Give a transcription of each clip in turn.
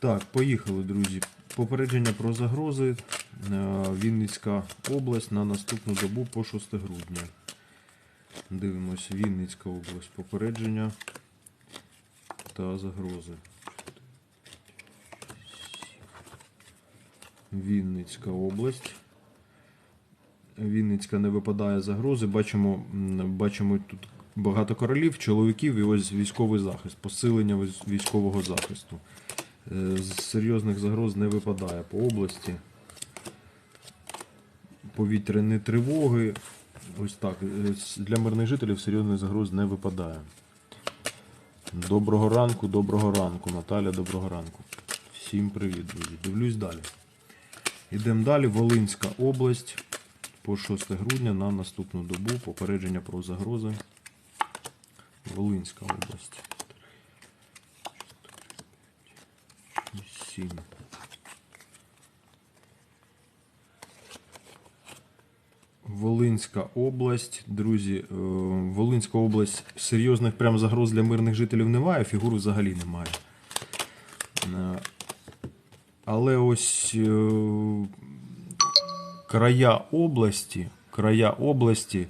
Так, поїхали, друзі. Попередження про загрози. Е, Вінницька область на наступну добу по 6 грудня. Дивимось, Вінницька область. Попередження та загрози. Вінницька область. Вінницька не випадає загрози. Бачимо, бачимо тут багато королів, чоловіків і ось військовий захист, посилення військового захисту. Е, Серйозних загроз не випадає по області. Повітряні тривоги. Ось так. е, Для мирних жителів серйозних загроз не випадає. Доброго ранку, доброго ранку, Наталя, доброго ранку. Всім привіт, друзі. Дивлюсь далі. Йдемо далі. Волинська область по 6 грудня на наступну добу. Попередження про загрози. Волинська область. 7. Волинська область, друзі, е, Волинська область серйозних прям загроз для мирних жителів немає, фігур взагалі немає. Е, Але ось е, края області, края області,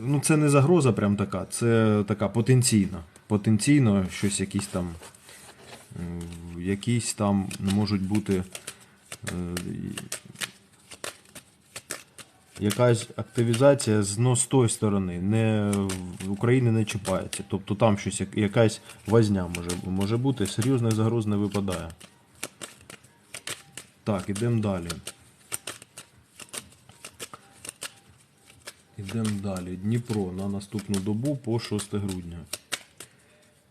ну це не загроза прям така, це така потенційна. Потенційно щось якісь там, якісь там можуть бути е, якась активізація з, з тої сторони, не України не чіпається. Тобто там щось, якась возня може, може бути, серйозних загроз не випадає. Так, ідемо далі. Ідемо далі. Дніпро на наступну добу по 6 грудня.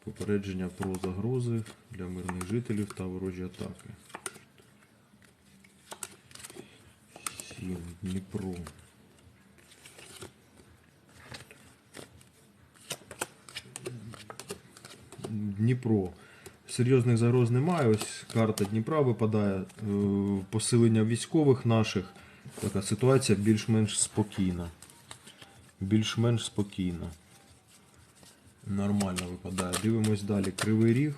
Попередження про загрози для мирних жителів та ворожі атаки. 7. Дніпро. Дніпро. Серйозних загроз немає. Ось карта Дніпра випадає. Е, Посилення військових наших. Така ситуація більш-менш спокійна. Більш-менш спокійна. Нормально випадає. Дивимось далі. Кривий ріг.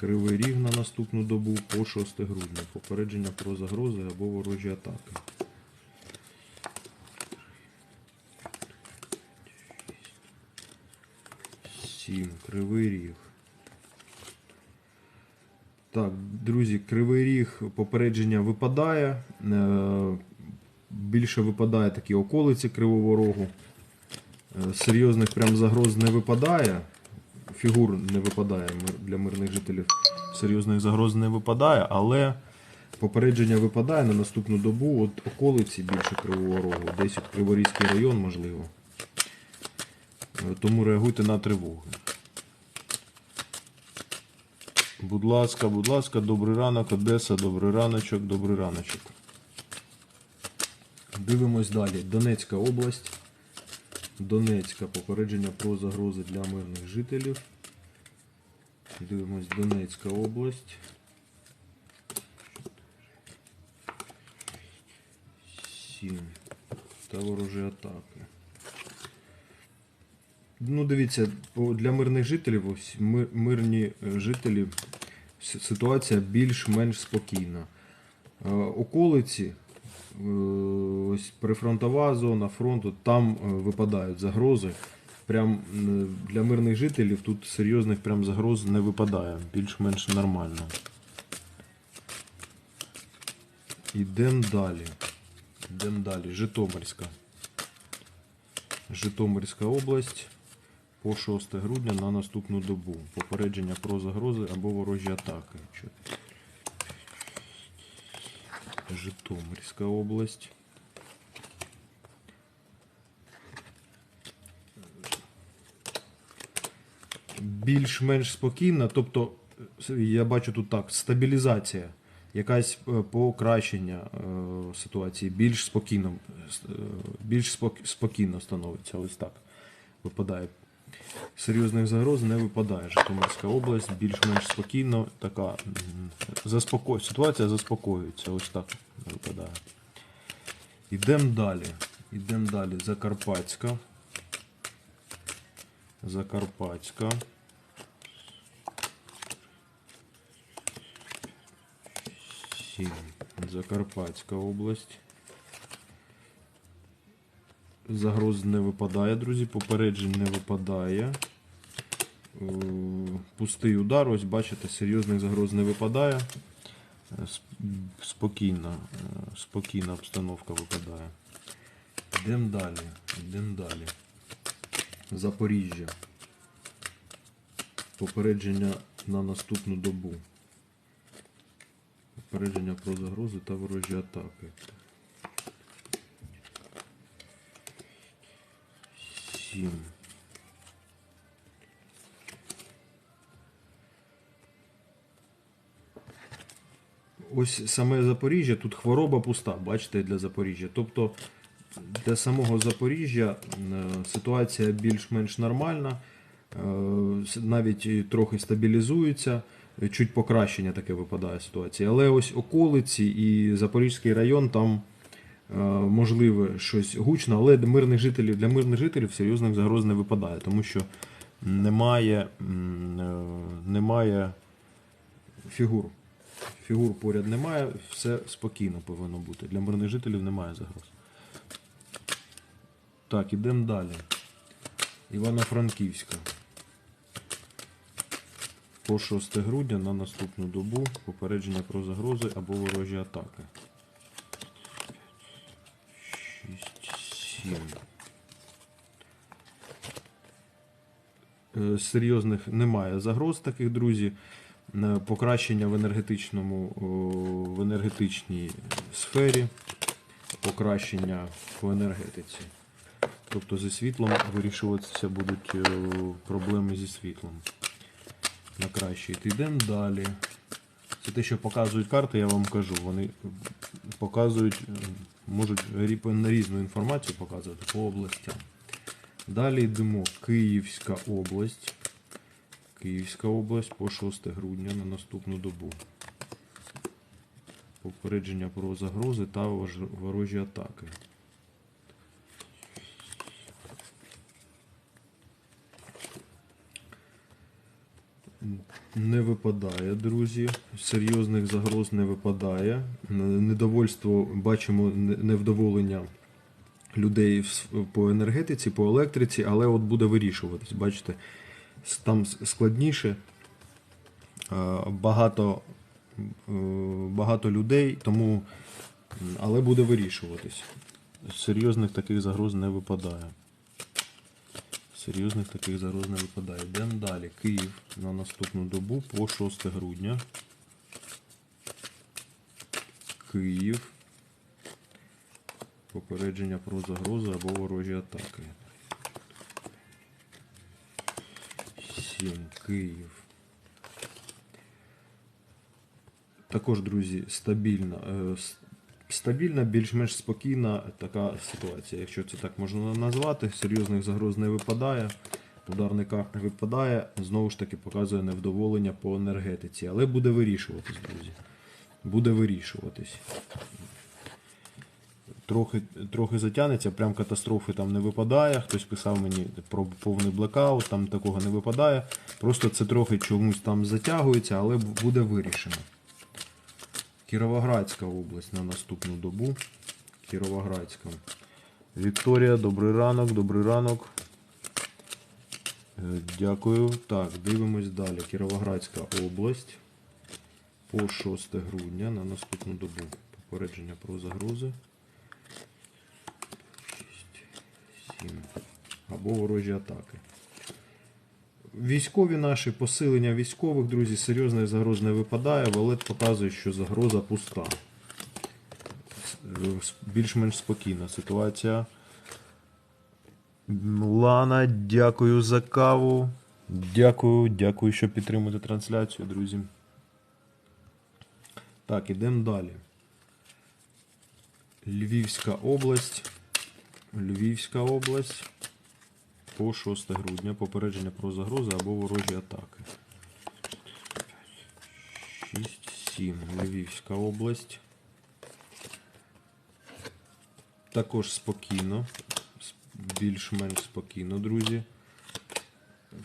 Кривий ріг на наступну добу по 6 грудня. Попередження про загрози або ворожі атаки. Сім. Кривий ріг. Так, друзі, кривий ріг попередження випадає. Е, Більше випадає такі околиці Кривого Рогу. Серйозних прям загроз не випадає. Фігур не випадає для мирних жителів. Серйозних загроз не випадає, але попередження випадає на наступну добу. От околиці більше Кривого Рогу. Десь от Криворізький район, можливо. Е, Тому реагуйте на тривоги. Будь ласка, будь ласка, добрий ранок, Одеса, добрий раночок, добрий раночок. Дивимось далі. Донецька область. Донецька попередження про загрози для мирних жителів. Дивимось Донецька область. Сім. Та ворожі атаки. Ну, дивіться, для мирних жителів, мирні е, жителі, ситуація більш-менш спокійна. Е, Околиці, ось прифронтова зона фронту, там е, випадають загрози. Прям е, для мирних жителів тут серйозних прям загроз не випадає. Більш-менш нормально. Ідемо далі. Ідемо далі. Житомирська. Житомирська область по 6 грудня на наступну добу. Попередження про загрози або ворожі атаки. Житомирська область. Більш-менш спокійна, тобто я бачу тут так, стабілізація, якась е, покращення е, ситуації, більш спокійно, е, більш спокійно становиться. Ось так випадає серйозних загроз не випадає. Житомирська область більш-менш спокійно, така заспоко... ситуація заспокоюється. Ось так випадає. Йдемо далі. Йдемо далі. Закарпатська. Закарпатська. Закарпатська область. Загроз не випадає, друзі. Попереджень не випадає. Е, Пустий удар, ось бачите, серйозних загроз не випадає. Е, Спокійна, е, спокійна обстановка випадає. Йдемо далі. Йдемо далі. Запоріжжя. Попередження на наступну добу. Попередження про загрози та ворожі атаки. Сім. Ось саме Запоріжжя, тут хвороба пуста, бачите, для Запоріжжя. Тобто для самого Запоріжжя е, ситуація більш-менш нормальна, е, навіть трохи стабілізується, чуть покращення таке випадає ситуація. Але ось околиці і Запорізький район там можливе щось гучно, але для мирних жителів, для мирних жителів серйозних загроз не випадає, тому що немає, е, немає фігур. Фігур поряд немає, все спокійно повинно бути. Для мирних жителів немає загроз. Так, ідемо далі. Івано-Франківська. По 6 грудня на наступну добу попередження про загрози або ворожі атаки. 6, 7. Е, Серйозних немає загроз таких, друзі. Е, Покращення в енергетичному, в енергетичній сфері, покращення в енергетиці. Тобто зі світлом вирішуватися будуть е, проблеми зі світлом. На краще йти. Йдемо далі. Це те, що показують карти, я вам кажу. Вони показують, можуть на різну інформацію показувати по областям. Далі йдемо Київська область. Київська область по 6 грудня на наступну добу. Попередження про загрози та ворожі атаки. Не випадає, друзі. Серйозних загроз не випадає. Недовольство бачимо невдоволення людей по енергетиці, по електриці, але от буде вирішуватись. Бачите, там складніше. Багато, е, багато людей, тому але буде вирішуватись. Серйозних таких загроз не випадає. Серйозних таких загроз не випадає. Йдемо. Київ на наступну добу по 6 грудня. Київ. Попередження про загрози або ворожі атаки. 7. Київ. Також, друзі, стабільна, е, стабільна, більш-менш спокійна така ситуація, якщо це так можна назвати. Серйозних загроз не випадає, не випадає, знову ж таки показує невдоволення по енергетиці. Але буде вирішуватись, друзі. Буде вирішуватись. Трохи, трохи затягнеться, прям катастрофи там не випадає. Хтось писав мені про повний блекаут, там такого не випадає. Просто це трохи чомусь там затягується, але буде вирішено. Кіровоградська область на наступну добу. Кіровоградська. Вікторія, добрий ранок, добрий ранок. Е, Дякую. Так, дивимось далі. Кіровоградська область. По 6 грудня на наступну добу. Попередження про загрози. 6, 7. Або ворожі атаки. Військові наші, посилення військових, друзі, серйозних загроз не випадає. Валет показує, що загроза пуста. Більш-менш спокійна ситуація. Лана, дякую за каву. Дякую, дякую, що підтримуєте трансляцію, друзі. Так, ідемо далі. Львівська область. Львівська область. По 6 грудня попередження про загрози або ворожі атаки. 6-7. Львівська область. Також спокійно. Більш-менш спокійно, друзі.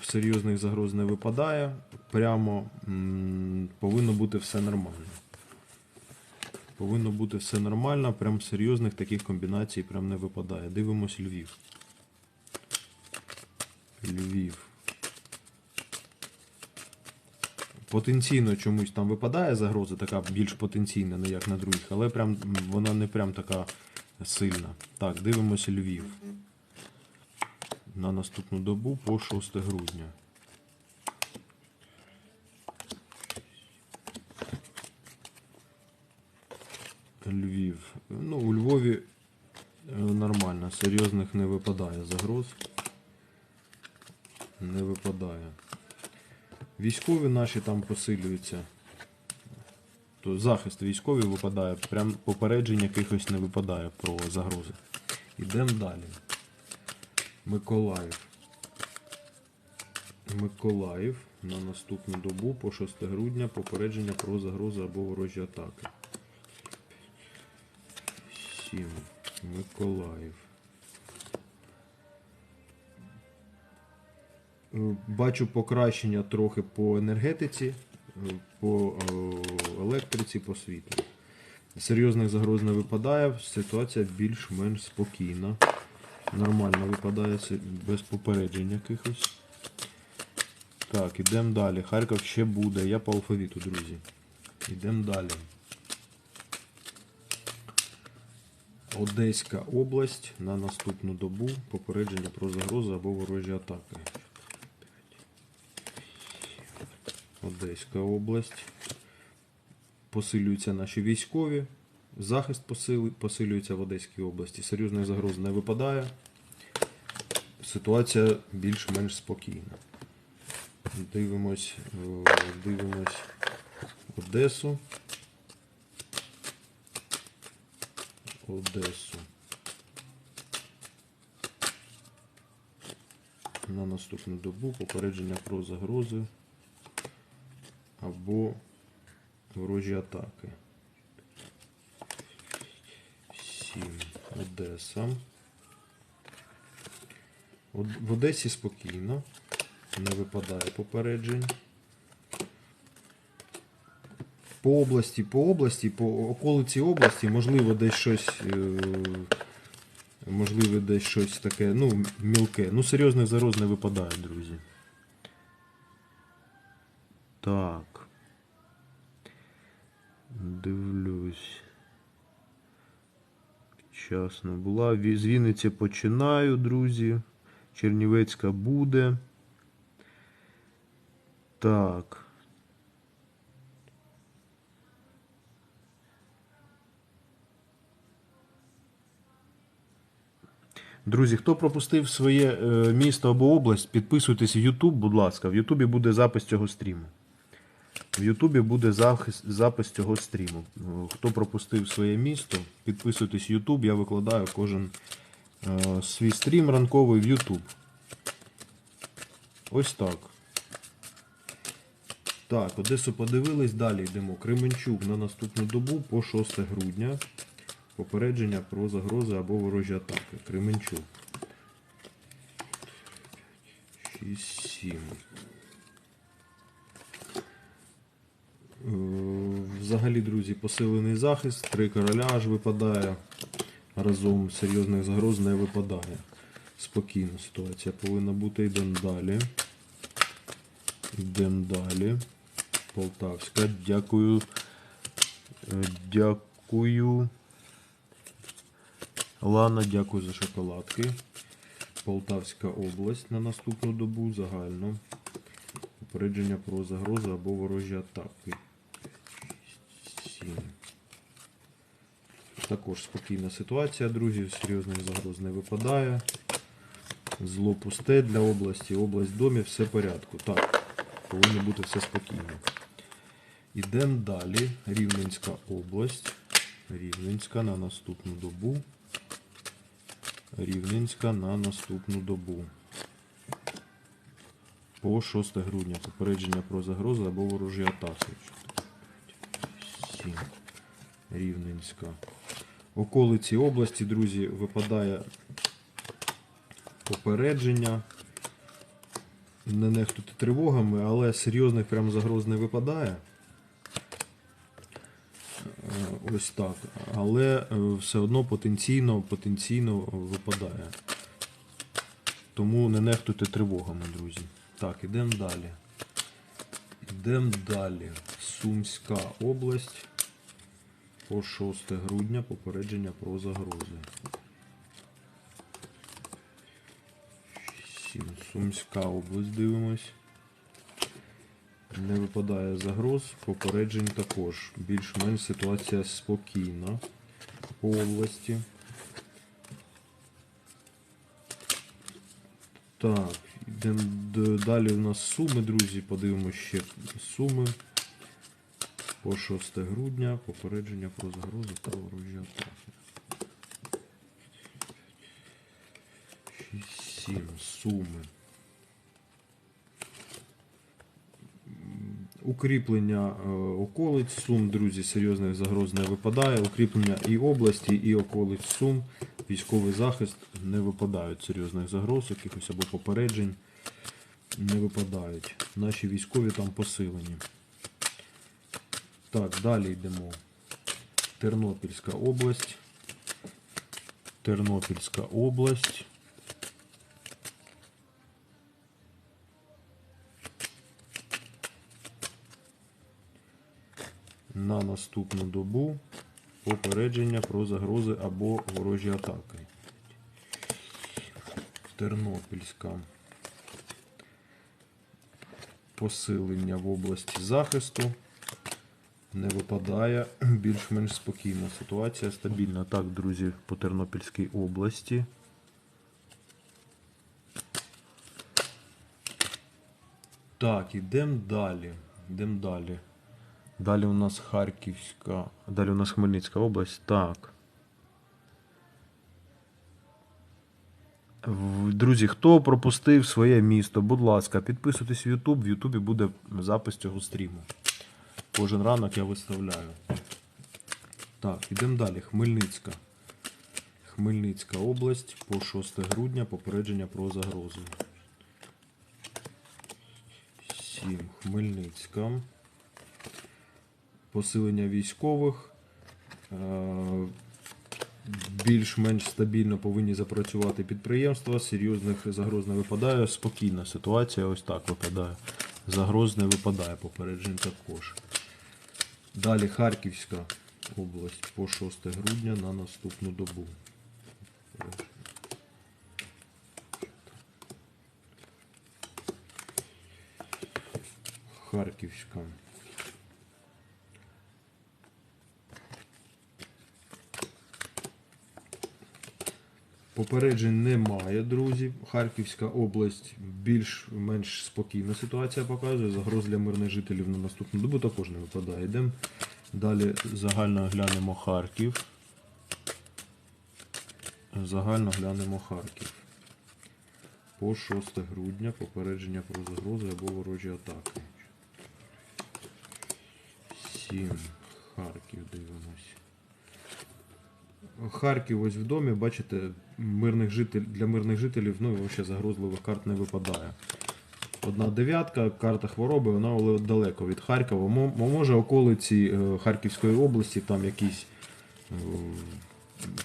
Серйозних загроз не випадає. Прямо повинно бути все нормально. Повинно бути все нормально, прям серйозних таких комбінацій прям не випадає. Дивимось Львів. Львів. Потенційно чомусь там випадає загроза, така більш потенційна, не як на других, але прям вона не прям така сильна. Так, дивимося Львів. На наступну добу по 6 грудня. Львів. Ну, у Львові е, нормально, серйозних не випадає загроз. Не випадає. Військові наші там посилюються. То захист військовий випадає, прям попереджень якихось не випадає про загрози. Ідемо далі. Миколаїв. Миколаїв на наступну добу по 6 грудня попередження про загрози або ворожі атаки. 7. Миколаїв. Е, Бачу покращення трохи по енергетиці, е, по е, електриці, по світлу. Серйозних загроз не випадає, ситуація більш-менш спокійна. Нормально випадає без попереджень якихось. Так, ідемо далі. Харків ще буде. Я по алфавіту, друзі. Ідемо далі. Одеська область на наступну добу. Попередження про загрози або ворожі атаки. Одеська область. Посилюються наші військові. Захист посилюється в Одеській області. Серйозних загроз не випадає. Ситуація більш-менш спокійна. Дивимось, е, дивимось Одесу. Одесу. На наступну добу попередження про загрози або ворожі атаки. 7. Одеса. В Одесі спокійно. Не випадає попереджень. По області, по області, по околиці області, можливо, десь щось. е, Можливо, десь щось таке, ну, мілке. Ну, серйозних загроз не випадає, друзі. Так. Дивлюсь. Вчасно була. З Вінниці починаю, друзі. Чернівецька буде. Так. Друзі, хто пропустив своє е, місто або область, підписуйтесь в YouTube, будь ласка. В Ютубі буде запис цього стріму. В Ютубі буде запис цього стріму. Хто пропустив своє місто, підписуйтесь в YouTube, я викладаю кожен е, свій стрім ранковий в YouTube. Ось так. Так, Одесу подивились, далі йдемо. Кременчук на наступну добу по 6 грудня. Попередження про загрози або ворожі атаки. Кременчук. 6-7. Взагалі, друзі, посилений захист, три короля аж випадає. Разом серйозних загроз не випадає. Спокійна ситуація повинна бути. Йдемо далі. Йдемо далі. Полтавська. Дякую. Е, Дякую. Лана, дякую за шоколадки. Полтавська область на наступну добу загально. Попередження про загрози або ворожі атаки. Сім. Також спокійна ситуація, друзі. Серйозних загроз не випадає. Зло пусте для області. Область в домі, все в порядку. Так, повинно бути все спокійно. Ідемо далі. Рівненська область. Рівненська на наступну добу. Рівненська на наступну добу. По 6 грудня. Попередження про загрози або ворожі атаки. 7. Рівненська. Околиці області, друзі, випадає попередження. Не нехтути тривогами, але серйозних прям загроз не випадає. Е, Ось так. Але е, все одно потенційно, потенційно випадає. Тому не нехтуйте тривогами, друзі. Так, ідемо далі. Ідемо далі. Сумська область. По 6 грудня попередження про загрози. Сумська область дивимось. Не випадає загроз, попереджень також. Більш-менш ситуація спокійна по області. Так, йдемо далі у нас суми, друзі. Подивимося ще суми. По 6 грудня попередження про загрози та ворожі атаки. 7 суми. Укріплення е, околиць Сум, друзі, серйозних загроз не випадає. Укріплення і області, і околиць Сум, військовий захист не випадають серйозних загроз, якихось або попереджень не випадають. Наші військові там посилені. Так, далі йдемо. Тернопільська область. Тернопільська область. на наступну добу попередження про загрози або ворожі атаки. Тернопільська. Посилення в області захисту. Не випадає. Більш-менш спокійна ситуація, стабільна. Так, друзі, по Тернопільській області. Так, ідемо далі. Йдемо далі. Далі у нас Харківська. Далі у нас Хмельницька область. Так. Друзі, хто пропустив своє місто, будь ласка, підписуйтесь в YouTube. В Ютубі буде запис цього стріму. Кожен ранок я виставляю. Так, ідемо далі. Хмельницька. Хмельницька область по 6 грудня попередження про загрозу. 7. Хмельницька посилення військових. Е, Більш-менш стабільно повинні запрацювати підприємства, серйозних загроз не випадає. Спокійна ситуація, ось так випадає. Загроз не випадає, попереджень також. Далі Харківська область по 6 грудня на наступну добу. Харківська. Попереджень немає, друзі. Харківська область більш-менш спокійна ситуація показує. Загроз для мирних жителів на наступну добу також не випадає. Йдемо. Далі загально глянемо Харків. Загально глянемо Харків. По 6 грудня попередження про загрози або ворожі атаки. 7. Харків дивимось. Харків ось в домі, бачите, мирних житель, для мирних жителів ну, ще загрозливих карт не випадає. Одна дев'ятка, карта хвороби, вона далеко від Харкова. Може околиці е, Харківської області, там якісь е,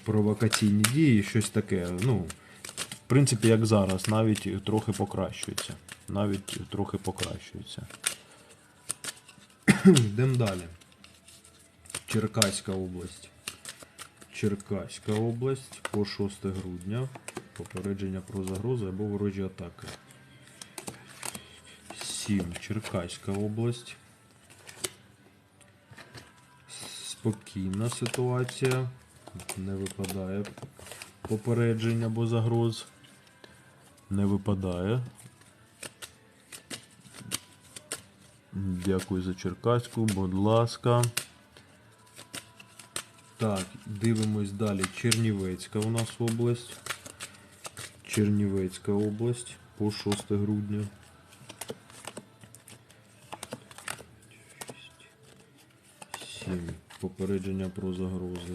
провокаційні дії, щось таке. Ну, в принципі, як зараз, навіть трохи покращується. Навіть трохи покращується. Йдемо далі. Черкаська область. Черкаська область по 6 грудня. Попередження про загрози або ворожі атаки. 7. Черкаська область. Спокійна ситуація. Не випадає попереджень або загроз. Не випадає. Дякую за Черкаську, будь ласка. Так, дивимось далі. Чернівецька у нас область. Чернівецька область по 6 грудня. Попередження про загрози.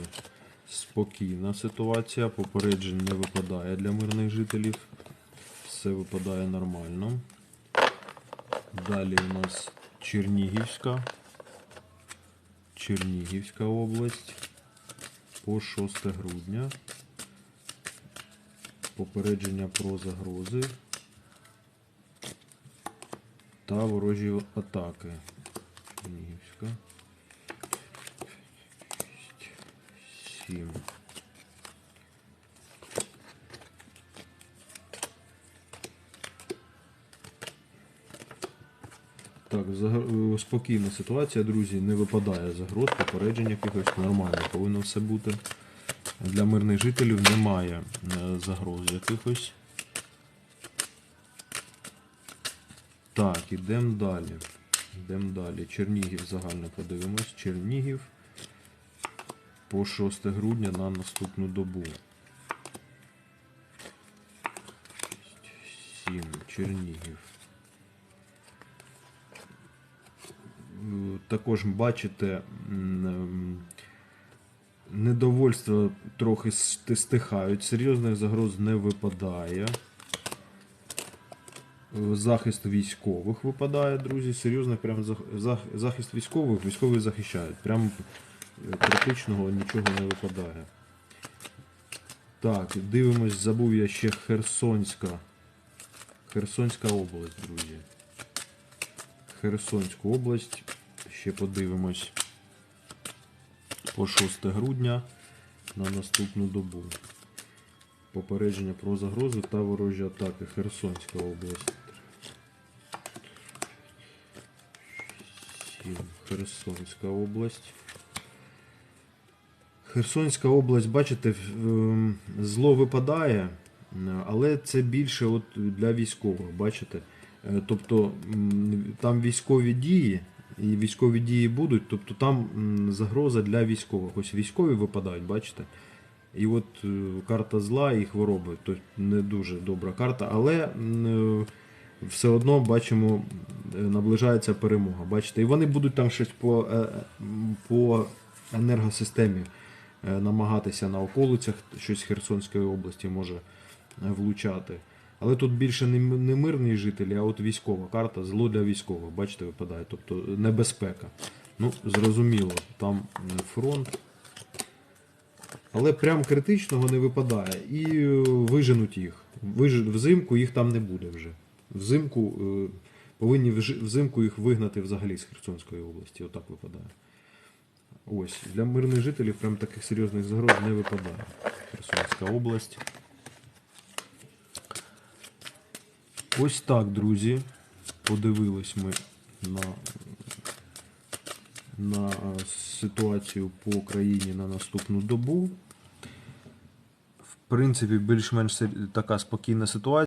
Спокійна ситуація. Попереджень не випадає для мирних жителів. Все випадає нормально. Далі у нас Чернігівська. Чернігівська область по 6 грудня. Попередження про загрози та ворожі атаки. Чернігівська. 7. Так, загр- е, спокійна ситуація, друзі, не випадає загроз, попереджень якихось нормально повинно все бути. Для мирних жителів немає е, загроз якихось. Так, ідемо далі. Йдемо далі. Чернігів загально подивимось. Чернігів по 6 грудня на наступну добу. 7. Чернігів. Е, Також бачите, ем, трохи стихають, серйозних загроз не випадає. Захист військових випадає, друзі. Серйозних прям зах- зах- захист військових, військові захищають. Прям е, критичного нічого не випадає. Так, дивимось, забув я ще Херсонська. Херсонська область, друзі. Херсонську область. Ще подивимось по 6 грудня на наступну добу. Попередження про загрозу та ворожі атаки. Херсонська область. Херсонська область. Херсонська область, бачите, ем, зло випадає, але це більше от для військових, бачите. Е, Тобто там військові дії, і військові дії будуть, тобто там загроза для військових. Ось військові випадають, бачите. І от е, карта зла і хвороби, то не дуже добра карта, але е, все одно бачимо, е, наближається перемога. Бачите, і вони будуть там щось по, по енергосистемі намагатися на околицях, щось Херсонської області може влучати. Але тут більше не, мирні жителі, а от військова карта, зло для військових, бачите, випадає. Тобто небезпека. Ну, зрозуміло, там фронт. Але прям критичного не випадає. І е, виженуть їх. Взимку їх там не буде вже. Взимку е, повинні взимку їх вигнати взагалі з Херсонської області. Отак випадає. Ось, для мирних жителів прям таких серйозних загроз не випадає. Херсонська область. Ось так, друзі. Подивились ми на, на ситуацію по Україні на наступну добу. В принципі, більш-менш така спокійна ситуація.